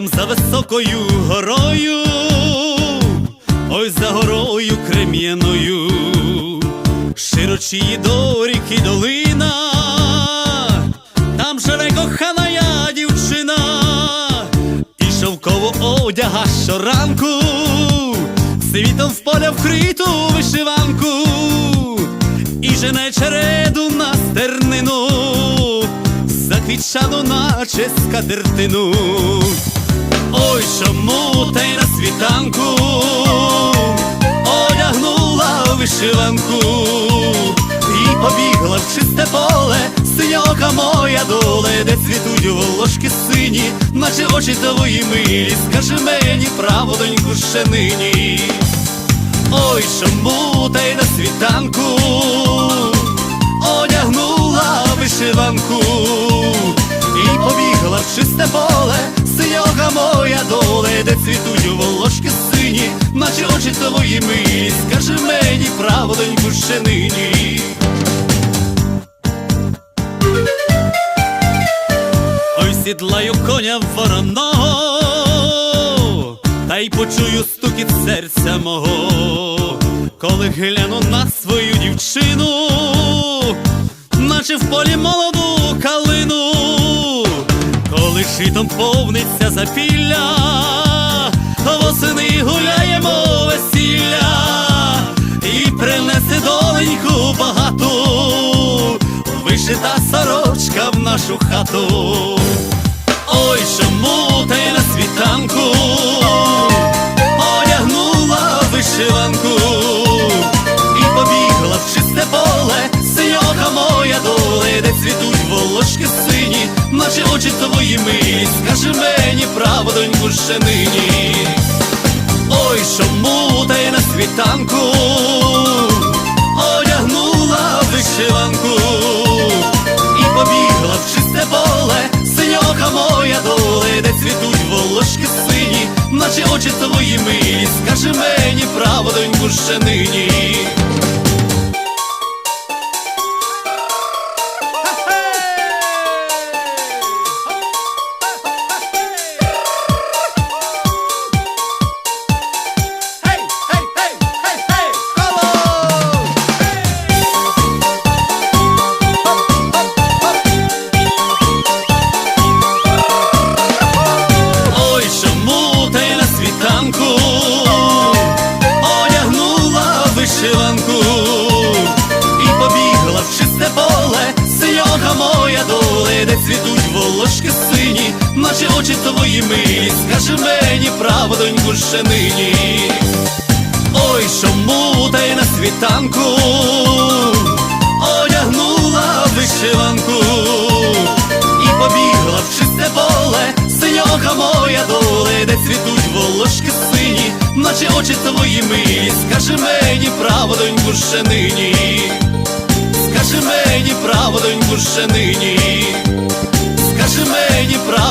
там за високою горою, ой за горою крем'яною, широчі до ріки долина, там живе кохана я дівчина, і шовково одяга щоранку, світом в поля вкриту вишиванку, і жене череду на стернину, заквітчану наче скатертину. Ой, чому та на світанку одягнула вишиванку і побігла в чисте поле, синьока моя доле, де цвітуть волошки сині, наче очі твої милі, скажи мені правду, доньку, ще нині. Ой, чому та й на світанку де цвітуть волошки сині, наче очі твої милі, скажи мені правдоньку ще нині. Ой, сідлаю коня вороного, та й почую стукіт серця мого, коли гляну на свою дівчину, наче в полі молоду калину, коли шитом повниться запілля, хату. Ой, чому та на світанку одягнула вишиванку і побігла в чисте поле, синьока моя доле, де цвітуть волошки сині, наче очі твої милі, скажи мені правдоньку ще нині. Твої милі, скажи мені правдоньку ще нині. Наче очі твої милі, скажи мені правдоньку ще нині. Ой, чому та й на світанку одягнула вишиванку і побігла в чисте поле, синьока моя доле, де цвітуть волошки сині, наче очі твої милі, скажи мені правдоньку ще нині, скажи мені правдоньку ще нині,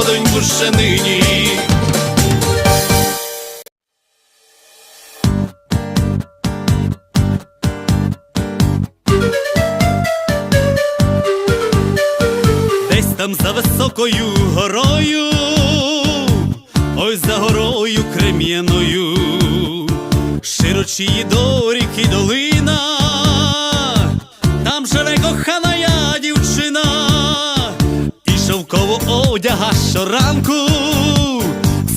правдоньку ще нині. Десь там за високою горою, ой за горою крем'яною, широчі до ріки одяга щоранку,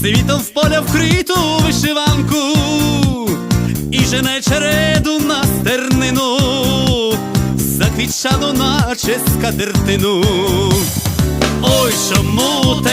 світом в поля вкриту вишиванку, і жене череду на стернину заквітчану наче скадертину. Ой, чому та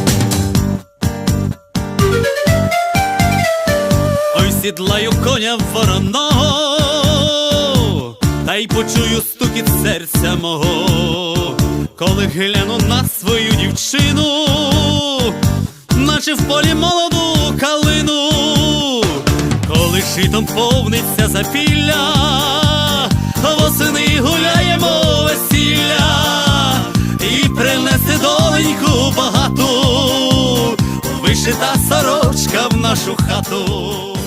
Сідлаю коня вороного, та й почую стукіт серця мого, коли гляну на свою дівчину, наче в полі молоду калину, коли житом повниться запілля, восени гуляємо весілля і принесе доленьку багату, вишита сорочка в нашу хату.